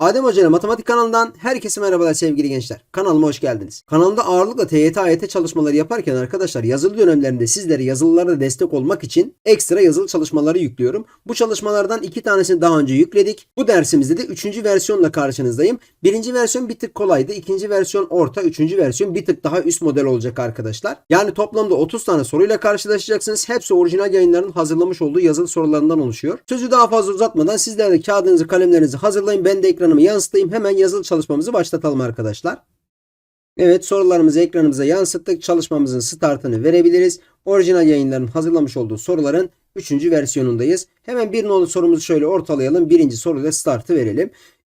Adem Hoca Matematik kanalından herkese merhabalar sevgili gençler. Kanalıma hoş geldiniz. Kanalımda ağırlıkla TYT AYT çalışmaları yaparken arkadaşlar yazılı dönemlerinde sizlere yazılılara destek olmak için ekstra yazılı çalışmaları yüklüyorum. Bu çalışmalardan iki tanesini daha önce yükledik. Bu dersimizde de üçüncü versiyonla karşınızdayım. Birinci versiyon bir tık kolaydı. ikinci versiyon orta. Üçüncü versiyon bir tık daha üst model olacak arkadaşlar. Yani toplamda 30 tane soruyla karşılaşacaksınız. Hepsi orijinal yayınların hazırlamış olduğu yazılı sorularından oluşuyor. Sözü daha fazla uzatmadan sizler de kağıdınızı kalemlerinizi hazırlayın. Ben de ekranımı yansıtayım. Hemen yazılı çalışmamızı başlatalım arkadaşlar. Evet sorularımızı ekranımıza yansıttık. Çalışmamızın startını verebiliriz. Orijinal yayınların hazırlamış olduğu soruların 3. versiyonundayız. Hemen bir nolu sorumuzu şöyle ortalayalım. Birinci soruyla startı verelim.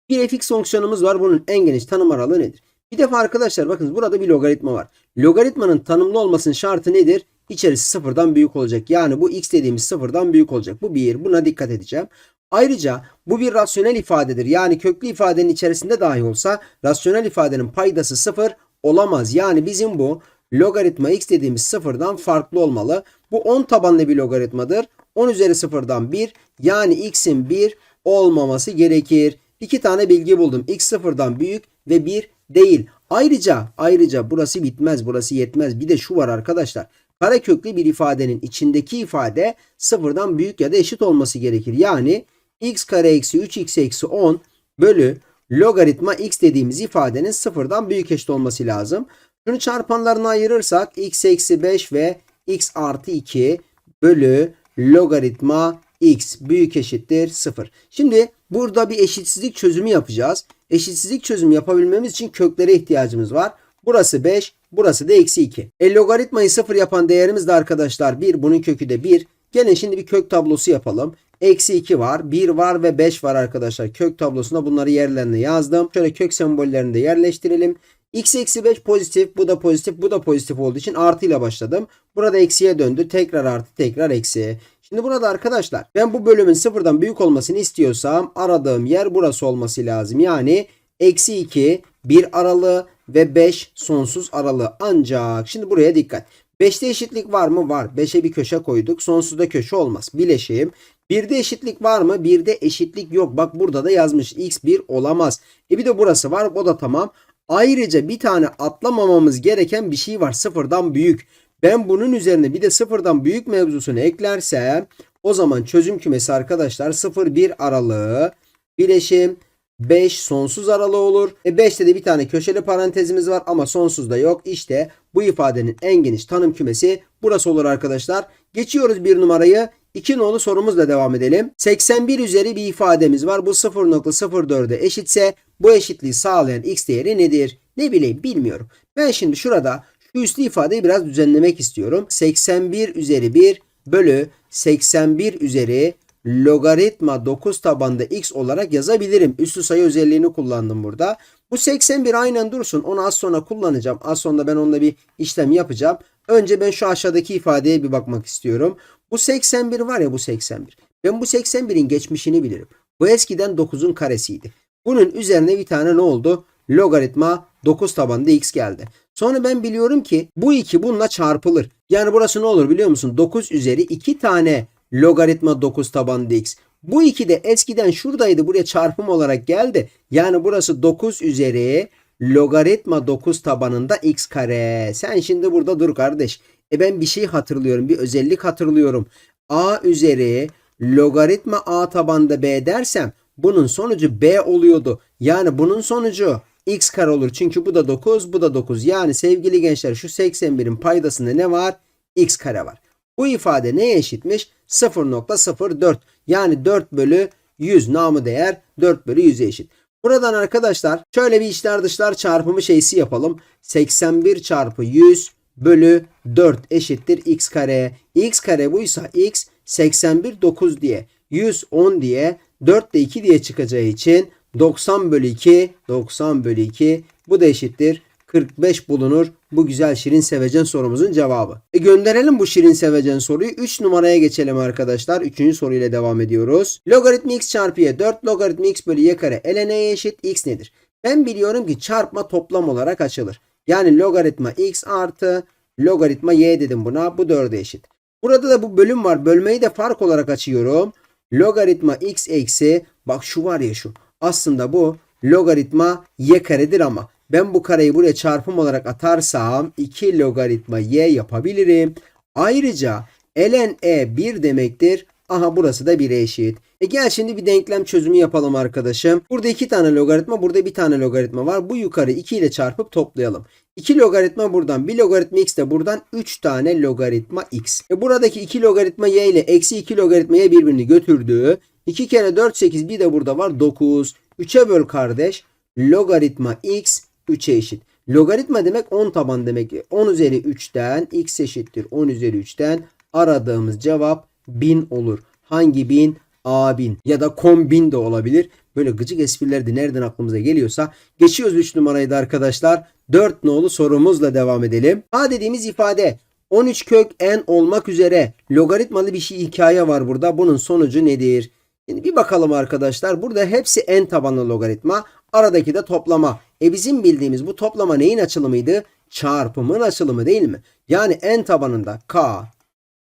Bir fx fonksiyonumuz var. Bunun en geniş tanım aralığı nedir? Bir defa arkadaşlar bakın burada bir logaritma var. Logaritmanın tanımlı olmasının şartı nedir? İçerisi sıfırdan büyük olacak. Yani bu x dediğimiz sıfırdan büyük olacak. Bu bir. Buna dikkat edeceğim. Ayrıca bu bir rasyonel ifadedir. Yani köklü ifadenin içerisinde dahi olsa rasyonel ifadenin paydası sıfır olamaz. Yani bizim bu logaritma x dediğimiz sıfırdan farklı olmalı. Bu 10 tabanlı bir logaritmadır. 10 üzeri sıfırdan 1 yani x'in 1 olmaması gerekir. İki tane bilgi buldum. x sıfırdan büyük ve 1 değil. Ayrıca ayrıca burası bitmez burası yetmez. Bir de şu var arkadaşlar. Kareköklü bir ifadenin içindeki ifade sıfırdan büyük ya da eşit olması gerekir. Yani x kare eksi 3x eksi 10 bölü logaritma x dediğimiz ifadenin sıfırdan büyük eşit olması lazım. Şunu çarpanlarına ayırırsak x eksi 5 ve x artı 2 bölü logaritma x büyük eşittir 0. Şimdi burada bir eşitsizlik çözümü yapacağız. Eşitsizlik çözümü yapabilmemiz için köklere ihtiyacımız var. Burası 5, burası da eksi 2. E logaritmayı 0 yapan değerimiz de arkadaşlar 1, bunun kökü de 1. Gelin şimdi bir kök tablosu yapalım. Eksi 2 var, 1 var ve 5 var arkadaşlar. Kök tablosunda bunları yerlerine yazdım. Şöyle kök sembollerini de yerleştirelim. x eksi 5 pozitif, bu da pozitif, bu da pozitif olduğu için artı ile başladım. Burada eksiye döndü. Tekrar artı, tekrar eksi. Şimdi burada arkadaşlar ben bu bölümün sıfırdan büyük olmasını istiyorsam aradığım yer burası olması lazım. Yani eksi 2, 1 aralığı ve 5 sonsuz aralığı. Ancak şimdi buraya dikkat. 5'te eşitlik var mı? Var. 5'e bir köşe koyduk. Sonsuzda köşe olmaz. Bileşim. 1'de eşitlik var mı? 1'de eşitlik yok. Bak burada da yazmış. x1 olamaz. E bir de burası var. O da tamam. Ayrıca bir tane atlamamamız gereken bir şey var. Sıfırdan büyük. Ben bunun üzerine bir de sıfırdan büyük mevzusunu eklersem o zaman çözüm kümesi arkadaşlar 0-1 aralığı bileşim 5 sonsuz aralığı olur. E 5'te de bir tane köşeli parantezimiz var ama sonsuz da yok. İşte bu ifadenin en geniş tanım kümesi burası olur arkadaşlar. Geçiyoruz bir numarayı. 2 nolu sorumuzla devam edelim. 81 üzeri bir ifademiz var. Bu 0.04'e eşitse bu eşitliği sağlayan x değeri nedir? Ne bileyim bilmiyorum. Ben şimdi şurada şu üslü ifadeyi biraz düzenlemek istiyorum. 81 üzeri 1 bölü 81 üzeri logaritma 9 tabanda x olarak yazabilirim. Üslü sayı özelliğini kullandım burada. Bu 81 aynen dursun. Onu az sonra kullanacağım. Az sonra ben onunla bir işlem yapacağım. Önce ben şu aşağıdaki ifadeye bir bakmak istiyorum. Bu 81 var ya bu 81. Ben bu 81'in geçmişini bilirim. Bu eskiden 9'un karesiydi. Bunun üzerine bir tane ne oldu? Logaritma 9 tabanında x geldi. Sonra ben biliyorum ki bu 2 bununla çarpılır. Yani burası ne olur biliyor musun? 9 üzeri 2 tane logaritma 9 tabanında x. Bu 2 de eskiden şuradaydı buraya çarpım olarak geldi. Yani burası 9 üzeri logaritma 9 tabanında x kare. Sen şimdi burada dur kardeş. E ben bir şey hatırlıyorum. Bir özellik hatırlıyorum. a üzeri logaritma a tabanında b dersem bunun sonucu b oluyordu. Yani bunun sonucu x kare olur. Çünkü bu da 9 bu da 9. Yani sevgili gençler şu 81'in paydasında ne var? x kare var. Bu ifade neye eşitmiş? 0.04 yani 4 bölü 100 namı değer 4 bölü 100'e eşit. Buradan arkadaşlar şöyle bir içler dışlar çarpımı şeysi yapalım. 81 çarpı 100 bölü 4 eşittir x kare. x kare buysa x 81 9 diye 100 10 diye 4 de 2 diye çıkacağı için 90 bölü 2 90 bölü 2 bu da eşittir 45 bulunur. Bu güzel şirin sevecen sorumuzun cevabı. E gönderelim bu şirin sevecen soruyu. 3 numaraya geçelim arkadaşlar. 3. soruyla devam ediyoruz. Logaritma x çarpı y 4 logaritma x bölü y kare ln'ye eşit x nedir? Ben biliyorum ki çarpma toplam olarak açılır. Yani logaritma x artı logaritma y dedim buna. Bu 4'e eşit. Burada da bu bölüm var. Bölmeyi de fark olarak açıyorum. Logaritma x eksi bak şu var ya şu. Aslında bu logaritma y karedir ama ben bu kareyi buraya çarpım olarak atarsam 2 logaritma y yapabilirim. Ayrıca ln e 1 demektir. Aha burası da 1'e eşit. E gel şimdi bir denklem çözümü yapalım arkadaşım. Burada 2 tane logaritma, burada bir tane logaritma var. Bu yukarı 2 ile çarpıp toplayalım. 2 logaritma buradan, 1 logaritma x de buradan 3 tane logaritma x. E buradaki 2 logaritma y ile eksi 2 logaritma y birbirini götürdü. 2 kere 4 8 bir de burada var 9. 3'e böl kardeş. Logaritma x 3'e eşit. Logaritma demek 10 taban demek. 10 üzeri 3'ten x eşittir 10 üzeri 3'ten aradığımız cevap 1000 olur. Hangi 1000? A 1000 ya da kombin de olabilir. Böyle gıcık espriler de nereden aklımıza geliyorsa. Geçiyoruz 3 numarayı da arkadaşlar. 4 nolu sorumuzla devam edelim. A dediğimiz ifade 13 kök n olmak üzere logaritmalı bir şey hikaye var burada. Bunun sonucu nedir? Şimdi bir bakalım arkadaşlar. Burada hepsi n tabanlı logaritma. Aradaki de toplama. E bizim bildiğimiz bu toplama neyin açılımıydı? Çarpımın açılımı değil mi? Yani n tabanında k,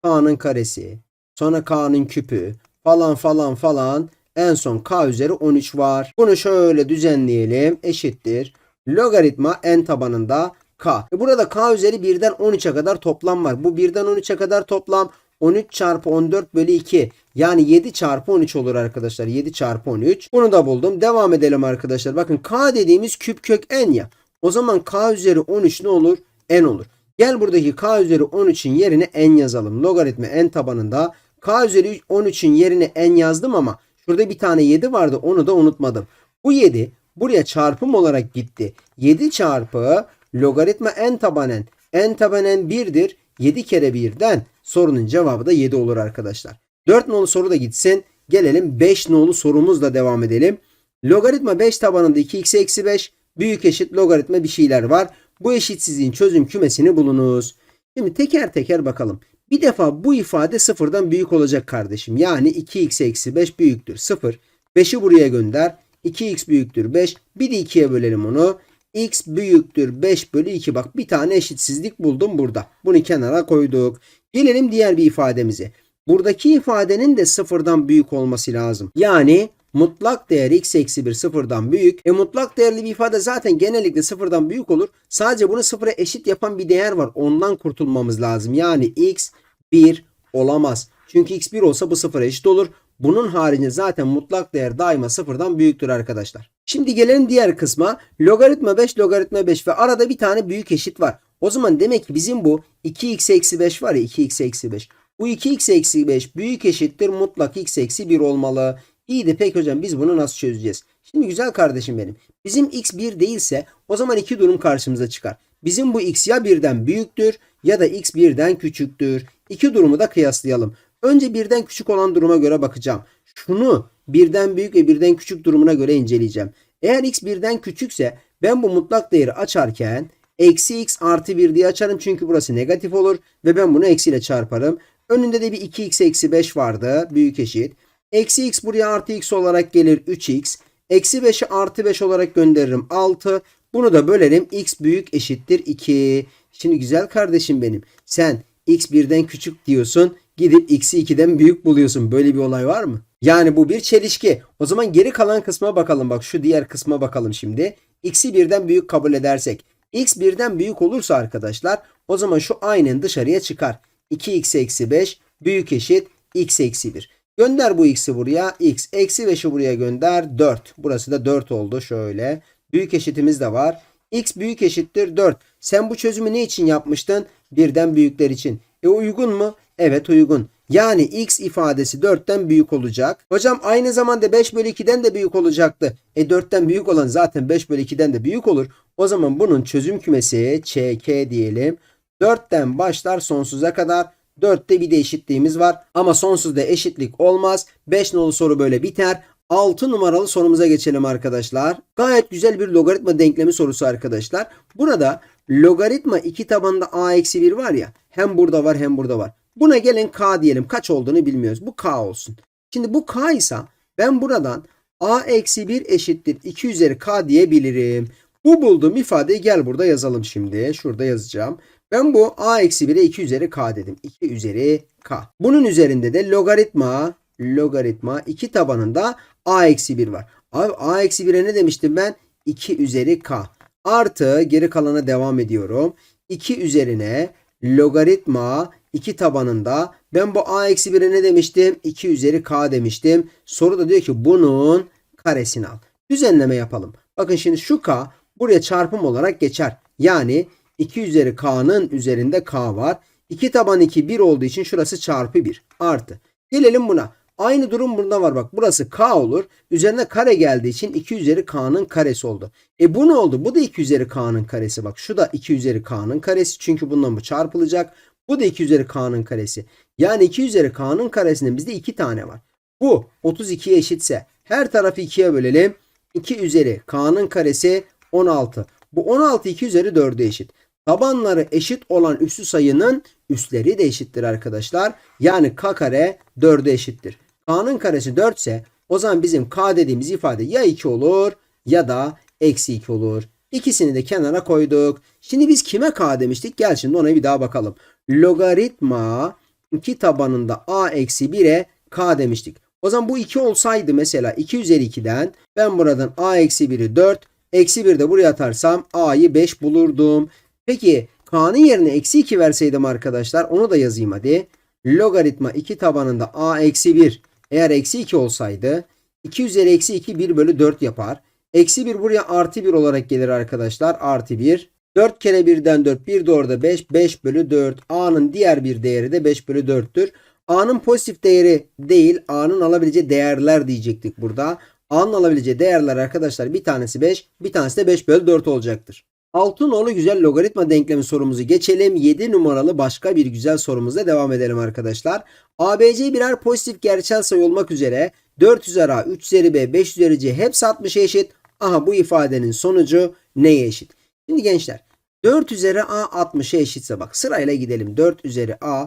k'nın karesi, sonra k'nın küpü falan falan falan en son k üzeri 13 var. Bunu şöyle düzenleyelim. Eşittir. Logaritma n tabanında k. E burada k üzeri 1'den 13'e kadar toplam var. Bu 1'den 13'e kadar toplam 13 çarpı 14 bölü 2. Yani 7 çarpı 13 olur arkadaşlar. 7 çarpı 13. Bunu da buldum. Devam edelim arkadaşlar. Bakın k dediğimiz küp kök n ya. O zaman k üzeri 13 ne olur? n olur. Gel buradaki k üzeri 13'ün yerine n yazalım. Logaritma n tabanında k üzeri 13'ün yerine n yazdım ama şurada bir tane 7 vardı onu da unutmadım. Bu 7 buraya çarpım olarak gitti. 7 çarpı logaritma n tabanen n tabanen 1'dir. 7 kere 1'den sorunun cevabı da 7 olur arkadaşlar. 4 nolu soru da gitsin. Gelelim 5 nolu sorumuzla devam edelim. Logaritma 5 tabanında 2x eksi 5 büyük eşit logaritma bir şeyler var. Bu eşitsizliğin çözüm kümesini bulunuz. Şimdi teker teker bakalım. Bir defa bu ifade sıfırdan büyük olacak kardeşim. Yani 2x eksi 5 büyüktür 0. 5'i buraya gönder. 2x büyüktür 5. Bir de 2'ye bölelim onu. x büyüktür 5 bölü 2. Bak bir tane eşitsizlik buldum burada. Bunu kenara koyduk. Gelelim diğer bir ifademize. Buradaki ifadenin de sıfırdan büyük olması lazım. Yani mutlak değer x eksi 1 sıfırdan büyük. E mutlak değerli bir ifade zaten genellikle sıfırdan büyük olur. Sadece bunu sıfıra eşit yapan bir değer var. Ondan kurtulmamız lazım. Yani x 1 olamaz. Çünkü x 1 olsa bu sıfıra eşit olur. Bunun haricinde zaten mutlak değer daima sıfırdan büyüktür arkadaşlar. Şimdi gelelim diğer kısma. Logaritma 5 logaritma 5 ve arada bir tane büyük eşit var. O zaman demek ki bizim bu 2x eksi 5 var ya 2x eksi 5. Bu 2x eksi 5 büyük eşittir mutlak x eksi 1 olmalı. İyi de peki hocam biz bunu nasıl çözeceğiz? Şimdi güzel kardeşim benim. Bizim x 1 değilse o zaman iki durum karşımıza çıkar. Bizim bu x ya birden büyüktür ya da x birden küçüktür. İki durumu da kıyaslayalım. Önce birden küçük olan duruma göre bakacağım. Şunu birden büyük ve birden küçük durumuna göre inceleyeceğim. Eğer x birden küçükse ben bu mutlak değeri açarken eksi x artı 1 diye açarım çünkü burası negatif olur ve ben bunu eksiyle çarparım. Önünde de bir 2x eksi 5 vardı büyük eşit. Eksi x buraya artı x olarak gelir 3x. Eksi 5'i artı 5 olarak gönderirim 6. Bunu da bölerim x büyük eşittir 2. Şimdi güzel kardeşim benim. Sen x birden küçük diyorsun. Gidip x'i 2'den büyük buluyorsun. Böyle bir olay var mı? Yani bu bir çelişki. O zaman geri kalan kısma bakalım. Bak şu diğer kısma bakalım şimdi. x'i birden büyük kabul edersek. X birden büyük olursa arkadaşlar o zaman şu aynen dışarıya çıkar. 2x eksi 5 büyük eşit x eksi 1. Gönder bu x'i buraya. x eksi 5'i buraya gönder. 4. Burası da 4 oldu şöyle. Büyük eşitimiz de var. x büyük eşittir 4. Sen bu çözümü ne için yapmıştın? Birden büyükler için. E uygun mu? Evet uygun. Yani x ifadesi 4'ten büyük olacak. Hocam aynı zamanda 5 bölü 2'den de büyük olacaktı. E 4'ten büyük olan zaten 5 bölü 2'den de büyük olur. O zaman bunun çözüm kümesi çk diyelim. 4'ten başlar sonsuza kadar. 4'te bir de eşitliğimiz var. Ama sonsuzda eşitlik olmaz. 5 nolu soru böyle biter. 6 numaralı sorumuza geçelim arkadaşlar. Gayet güzel bir logaritma denklemi sorusu arkadaşlar. Burada logaritma 2 tabanında a eksi 1 var ya. Hem burada var hem burada var. Buna gelin k diyelim. Kaç olduğunu bilmiyoruz. Bu k olsun. Şimdi bu k ise ben buradan a eksi 1 eşittir 2 üzeri k diyebilirim. Bu bulduğum ifadeyi gel burada yazalım şimdi. Şurada yazacağım. Ben bu a eksi 1'e 2 üzeri k dedim. 2 üzeri k. Bunun üzerinde de logaritma logaritma 2 tabanında a eksi 1 var. Abi a eksi 1'e ne demiştim ben? 2 üzeri k. Artı geri kalana devam ediyorum. 2 üzerine logaritma 2 tabanında ben bu a eksi 1'e ne demiştim? 2 üzeri k demiştim. Soru da diyor ki bunun karesini al. Düzenleme yapalım. Bakın şimdi şu k buraya çarpım olarak geçer. Yani 2 üzeri k'nın üzerinde k var. 2 taban 2 1 olduğu için şurası çarpı 1 artı. Gelelim buna. Aynı durum burada var bak. Burası k olur. Üzerine kare geldiği için 2 üzeri k'nın karesi oldu. E bu ne oldu? Bu da 2 üzeri k'nın karesi. Bak şu da 2 üzeri k'nın karesi. Çünkü bundan bu çarpılacak. Bu da 2 üzeri k'nın karesi. Yani 2 üzeri k'nın karesinde bizde 2 tane var. Bu 32'ye eşitse her tarafı 2'ye bölelim. 2 üzeri k'nın karesi 16. Bu 16 2 üzeri 4'e eşit. Tabanları eşit olan üslü sayının üstleri de eşittir arkadaşlar. Yani k kare 4'e eşittir. K'nın karesi 4 ise o zaman bizim k dediğimiz ifade ya 2 olur ya da eksi 2 olur. İkisini de kenara koyduk. Şimdi biz kime k demiştik? Gel şimdi ona bir daha bakalım. Logaritma 2 tabanında a eksi 1'e k demiştik. O zaman bu 2 olsaydı mesela 2 üzeri 2'den ben buradan a eksi 1'i 4 eksi 1 de buraya atarsam a'yı 5 bulurdum. Peki k'nın yerine eksi 2 verseydim arkadaşlar onu da yazayım hadi. Logaritma 2 tabanında a eksi 1 eğer eksi 2 olsaydı 2 üzeri eksi 2 1 bölü 4 yapar. Eksi 1 buraya artı 1 olarak gelir arkadaşlar. Artı 1. 4 kere 1'den 4. 1 de orada 5. 5 bölü 4. A'nın diğer bir değeri de 5 bölü 4'tür. A'nın pozitif değeri değil. A'nın alabileceği değerler diyecektik burada. A'nın alabileceği değerler arkadaşlar bir tanesi 5. Bir tanesi de 5 bölü 4 olacaktır. Altınoğlu güzel logaritma denklemi sorumuzu geçelim. 7 numaralı başka bir güzel sorumuzla devam edelim arkadaşlar. ABC birer pozitif gerçel sayı olmak üzere 4 üzeri A, 3 üzeri B, 5 üzeri C hepsi 60'a eşit. Aha bu ifadenin sonucu neye eşit? Şimdi gençler 4 üzeri A 60'a eşitse bak sırayla gidelim. 4 üzeri A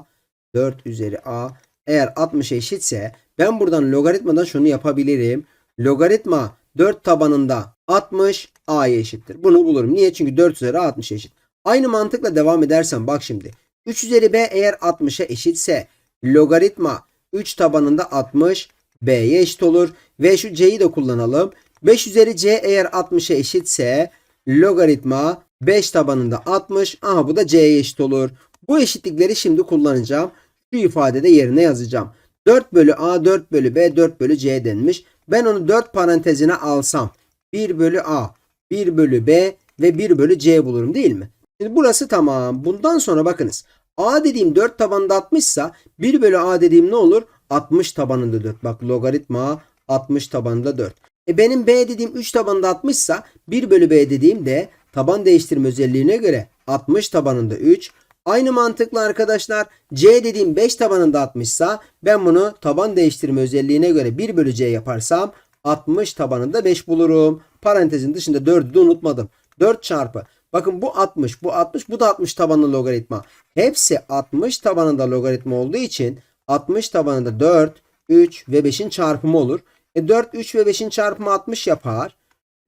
4 üzeri A eğer 60'a eşitse ben buradan logaritmadan şunu yapabilirim. Logaritma 4 tabanında 60 A'ya eşittir. Bunu bulurum. Niye? Çünkü 4 üzeri A 60 eşit. Aynı mantıkla devam edersem bak şimdi. 3 üzeri B eğer 60'a eşitse logaritma 3 tabanında 60 B'ye eşit olur. Ve şu C'yi de kullanalım. 5 üzeri C eğer 60'a eşitse logaritma 5 tabanında 60. Aha bu da C'ye eşit olur. Bu eşitlikleri şimdi kullanacağım. Şu ifadede yerine yazacağım. 4 bölü A 4 bölü B 4 bölü C denmiş. Ben onu 4 parantezine alsam 1 bölü A 1 bölü B ve 1 bölü C bulurum değil mi? Şimdi burası tamam. Bundan sonra bakınız. A dediğim 4 tabanında 60 ise 1 bölü A dediğim ne olur? 60 tabanında 4. Bak logaritma 60 tabanında 4. E benim B dediğim 3 tabanında 60 ise 1 bölü B dediğim de taban değiştirme özelliğine göre 60 tabanında 3. Aynı mantıkla arkadaşlar C dediğim 5 tabanında 60 ise ben bunu taban değiştirme özelliğine göre 1 bölü C yaparsam 60 tabanında 5 bulurum. Parantezin dışında 4'ü de unutmadım. 4 çarpı. Bakın bu 60, bu 60, bu da 60 tabanlı logaritma. Hepsi 60 tabanında logaritma olduğu için 60 tabanında 4, 3 ve 5'in çarpımı olur. E 4, 3 ve 5'in çarpımı 60 yapar.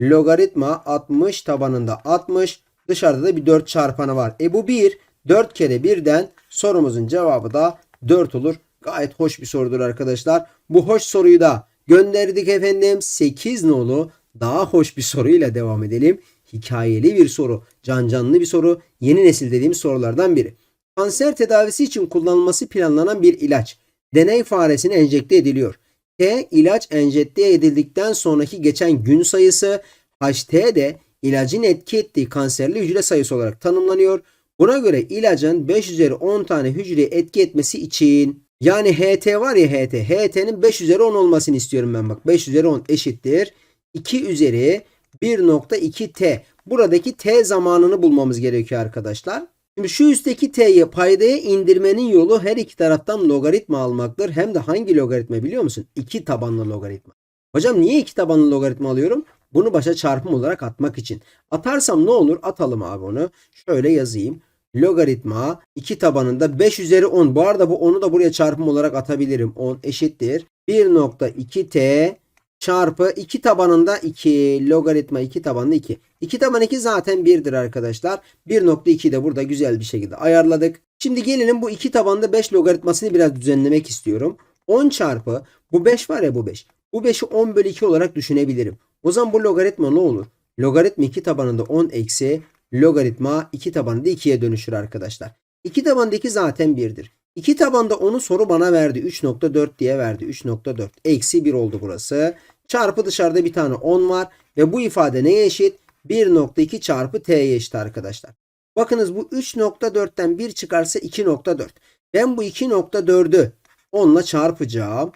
Logaritma 60 tabanında 60. Dışarıda da bir 4 çarpanı var. E bu 1. 4 kere 1'den sorumuzun cevabı da 4 olur. Gayet hoş bir sorudur arkadaşlar. Bu hoş soruyu da gönderdik efendim. 8 nolu daha hoş bir soruyla devam edelim. Hikayeli bir soru, can canlı bir soru, yeni nesil dediğimiz sorulardan biri. Kanser tedavisi için kullanılması planlanan bir ilaç deney faresine enjekte ediliyor. T ilaç enjekte edildikten sonraki geçen gün sayısı, HT de ilacın etki ettiği kanserli hücre sayısı olarak tanımlanıyor. Buna göre ilacın 5 üzeri 10 tane hücreye etki etmesi için yani HT var ya HT. HT'nin 5 üzeri 10 olmasını istiyorum ben bak. 5 üzeri 10 eşittir. 2 üzeri 1.2t. Buradaki t zamanını bulmamız gerekiyor arkadaşlar. Şimdi şu üstteki t'yi paydaya indirmenin yolu her iki taraftan logaritma almaktır. Hem de hangi logaritma biliyor musun? İki tabanlı logaritma. Hocam niye iki tabanlı logaritma alıyorum? Bunu başa çarpım olarak atmak için. Atarsam ne olur? Atalım abi onu. Şöyle yazayım. Logaritma 2 tabanında 5 üzeri 10. Bu arada bu 10'u da buraya çarpım olarak atabilirim. 10 eşittir. 1.2t çarpı 2 tabanında 2 logaritma 2 tabanında 2. 2 taban 2 zaten 1'dir arkadaşlar. 1.2 de burada güzel bir şekilde ayarladık. Şimdi gelelim bu 2 tabanda 5 logaritmasını biraz düzenlemek istiyorum. 10 çarpı bu 5 var ya bu 5. Bu 5'i 10 bölü 2 olarak düşünebilirim. O zaman bu logaritma ne olur? Logaritma 2 tabanında 10 eksi logaritma 2 tabanında 2'ye dönüşür arkadaşlar. 2 tabanda 2 zaten 1'dir. 2 tabanda 10'u soru bana verdi. 3.4 diye verdi. 3.4. Eksi 1 oldu burası. Çarpı dışarıda bir tane 10 var. Ve bu ifade neye eşit? 1.2 çarpı t'ye eşit arkadaşlar. Bakınız bu 3.4'ten 1 çıkarsa 2.4. Ben bu 2.4'ü 10 ile çarpacağım.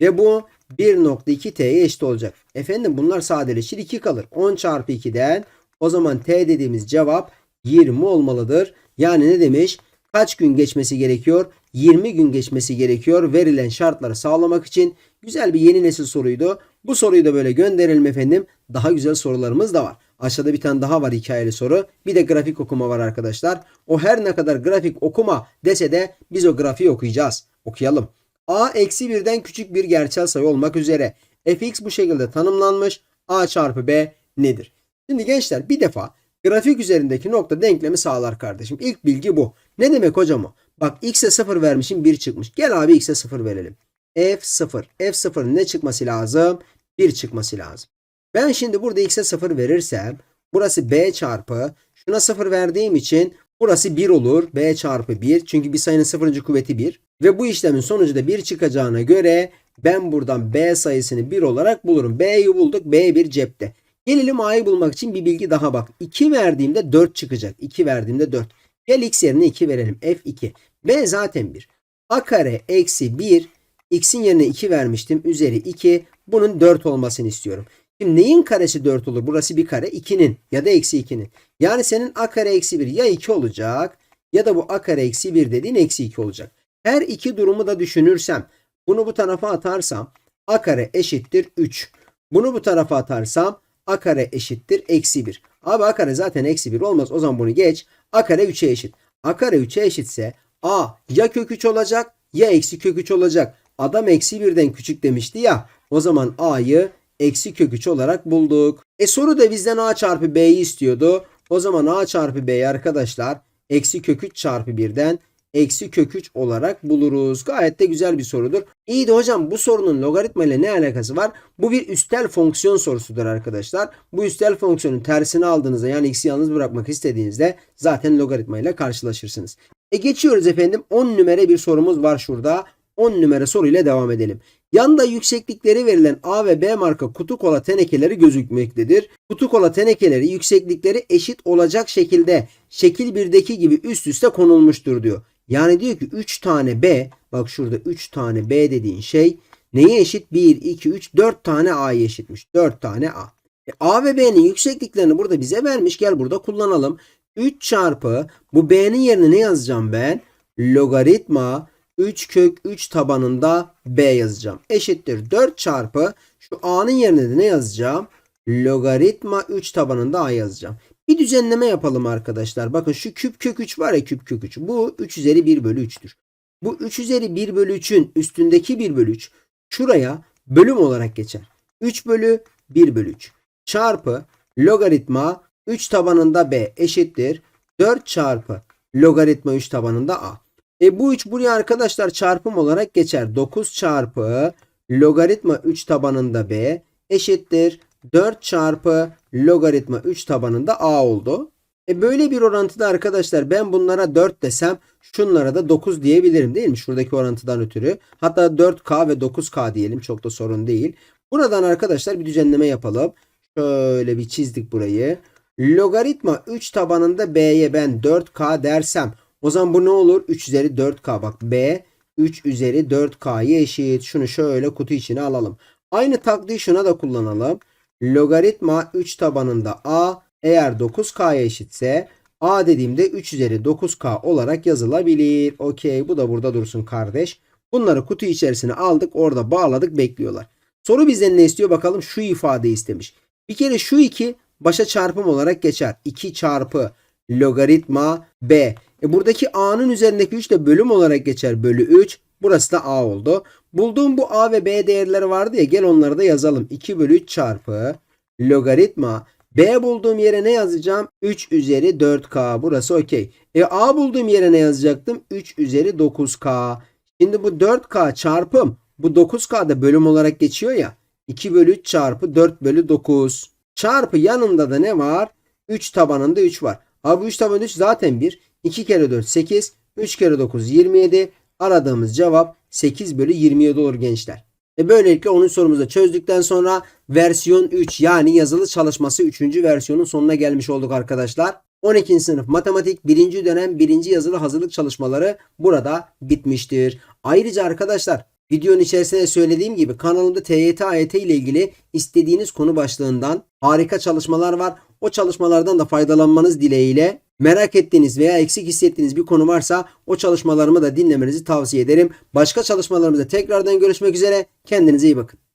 Ve bu 1.2 t'ye eşit olacak. Efendim bunlar sadeleşir 2 kalır. 10 çarpı 2'den o zaman t dediğimiz cevap 20 olmalıdır. Yani ne demiş? Kaç gün geçmesi gerekiyor? 20 gün geçmesi gerekiyor verilen şartları sağlamak için. Güzel bir yeni nesil soruydu. Bu soruyu da böyle gönderelim efendim. Daha güzel sorularımız da var. Aşağıda bir tane daha var hikayeli soru. Bir de grafik okuma var arkadaşlar. O her ne kadar grafik okuma dese de biz o grafiği okuyacağız. Okuyalım. a eksi birden küçük bir gerçel sayı olmak üzere fx bu şekilde tanımlanmış. a çarpı b nedir? Şimdi gençler bir defa grafik üzerindeki nokta denklemi sağlar kardeşim. İlk bilgi bu. Ne demek hocam o? Bak x'e 0 vermişim 1 çıkmış. Gel abi x'e 0 verelim. f0. f0'ın ne çıkması lazım? 1 çıkması lazım. Ben şimdi burada x'e 0 verirsem burası b çarpı şuna 0 verdiğim için burası 1 olur. b çarpı 1 çünkü bir sayının 0. kuvveti 1. Ve bu işlemin sonucu da 1 çıkacağına göre ben buradan b sayısını 1 olarak bulurum. b'yi bulduk. b1 cepte. Gelelim a'yı bulmak için bir bilgi daha bak. 2 verdiğimde 4 çıkacak. 2 verdiğimde 4. Gel x yerine 2 verelim. f2. B zaten 1. a kare eksi 1 x'in yerine 2 vermiştim. Üzeri 2. Bunun 4 olmasını istiyorum. Şimdi neyin karesi 4 olur? Burası bir kare 2'nin ya da eksi 2'nin. Yani senin a kare eksi 1 ya 2 olacak ya da bu a kare eksi 1 dediğin eksi 2 olacak. Her iki durumu da düşünürsem bunu bu tarafa atarsam a kare eşittir 3. Bunu bu tarafa atarsam a kare eşittir eksi 1. Abi a kare zaten eksi 1 olmaz. O zaman bunu geç. a kare 3'e eşit. a kare 3'e eşitse a ya kök 3 olacak ya eksi kök 3 olacak. Adam eksi 1'den küçük demişti ya. O zaman a'yı eksi kök 3 olarak bulduk. E soru da bizden a çarpı b'yi istiyordu. O zaman a çarpı b'yi arkadaşlar eksi kök 3 çarpı 1'den eksi kök 3 olarak buluruz. Gayet de güzel bir sorudur. İyi de hocam bu sorunun logaritma ile ne alakası var? Bu bir üstel fonksiyon sorusudur arkadaşlar. Bu üstel fonksiyonun tersini aldığınızda yani x'i yalnız bırakmak istediğinizde zaten logaritma ile karşılaşırsınız. E geçiyoruz efendim. 10 numara bir sorumuz var şurada. 10 numara soruyla devam edelim. Yanda yükseklikleri verilen A ve B marka kutu kola tenekeleri gözükmektedir. Kutu kola tenekeleri yükseklikleri eşit olacak şekilde şekil 1'deki gibi üst üste konulmuştur diyor. Yani diyor ki 3 tane B bak şurada 3 tane B dediğin şey neye eşit? 1, 2, 3, 4 tane A'ya eşitmiş. 4 tane A. E, A ve B'nin yüksekliklerini burada bize vermiş. Gel burada kullanalım. 3 çarpı bu B'nin yerine ne yazacağım ben? Logaritma 3 kök 3 tabanında B yazacağım. Eşittir 4 çarpı şu A'nın yerine de ne yazacağım? Logaritma 3 tabanında A yazacağım. Bir düzenleme yapalım arkadaşlar. Bakın şu küp kök 3 var ya küp kök 3. Bu 3 üzeri 1 bölü 3'tür. Bu 3 üzeri 1 bölü 3'ün üstündeki 1 bölü 3 şuraya bölüm olarak geçer. 3 bölü 1 bölü 3 çarpı logaritma 3 tabanında B eşittir. 4 çarpı logaritma 3 tabanında A. E bu 3 buraya arkadaşlar çarpım olarak geçer. 9 çarpı logaritma 3 tabanında B eşittir. 4 çarpı logaritma 3 tabanında A oldu. E böyle bir orantıda arkadaşlar ben bunlara 4 desem şunlara da 9 diyebilirim değil mi? Şuradaki orantıdan ötürü. Hatta 4K ve 9K diyelim çok da sorun değil. Buradan arkadaşlar bir düzenleme yapalım. Şöyle bir çizdik burayı. Logaritma 3 tabanında B'ye ben 4K dersem o zaman bu ne olur? 3 üzeri 4K. Bak B 3 üzeri 4K'ya eşit. Şunu şöyle kutu içine alalım. Aynı taktiği şuna da kullanalım. Logaritma 3 tabanında A eğer 9K'ya eşitse A dediğimde 3 üzeri 9K olarak yazılabilir. Okey bu da burada dursun kardeş. Bunları kutu içerisine aldık orada bağladık bekliyorlar. Soru bizden ne istiyor bakalım şu ifadeyi istemiş. Bir kere şu 2 başa çarpım olarak geçer. 2 çarpı logaritma B. E buradaki A'nın üzerindeki 3 de bölüm olarak geçer. Bölü 3. Burası da A oldu. Bulduğum bu A ve B değerleri vardı ya gel onları da yazalım. 2 bölü 3 çarpı logaritma B bulduğum yere ne yazacağım? 3 üzeri 4K. Burası okey. E A bulduğum yere ne yazacaktım? 3 üzeri 9K. Şimdi bu 4K çarpım bu 9K'da bölüm olarak geçiyor ya. 2 bölü 3 çarpı 4 bölü 9. Çarpı yanında da ne var? 3 tabanında 3 var. Abi 3 tabanında 3 zaten 1. 2 kere 4 8. 3 kere 9 27. Aradığımız cevap 8 bölü 27 olur gençler. E böylelikle onun sorumuzu çözdükten sonra versiyon 3 yani yazılı çalışması 3. versiyonun sonuna gelmiş olduk arkadaşlar. 12. sınıf matematik 1. dönem 1. yazılı hazırlık çalışmaları burada bitmiştir. Ayrıca arkadaşlar videonun içerisinde söylediğim gibi kanalımda TYT AYT ile ilgili istediğiniz konu başlığından harika çalışmalar var. O çalışmalardan da faydalanmanız dileğiyle merak ettiğiniz veya eksik hissettiğiniz bir konu varsa o çalışmalarımı da dinlemenizi tavsiye ederim. Başka çalışmalarımızda tekrardan görüşmek üzere. Kendinize iyi bakın.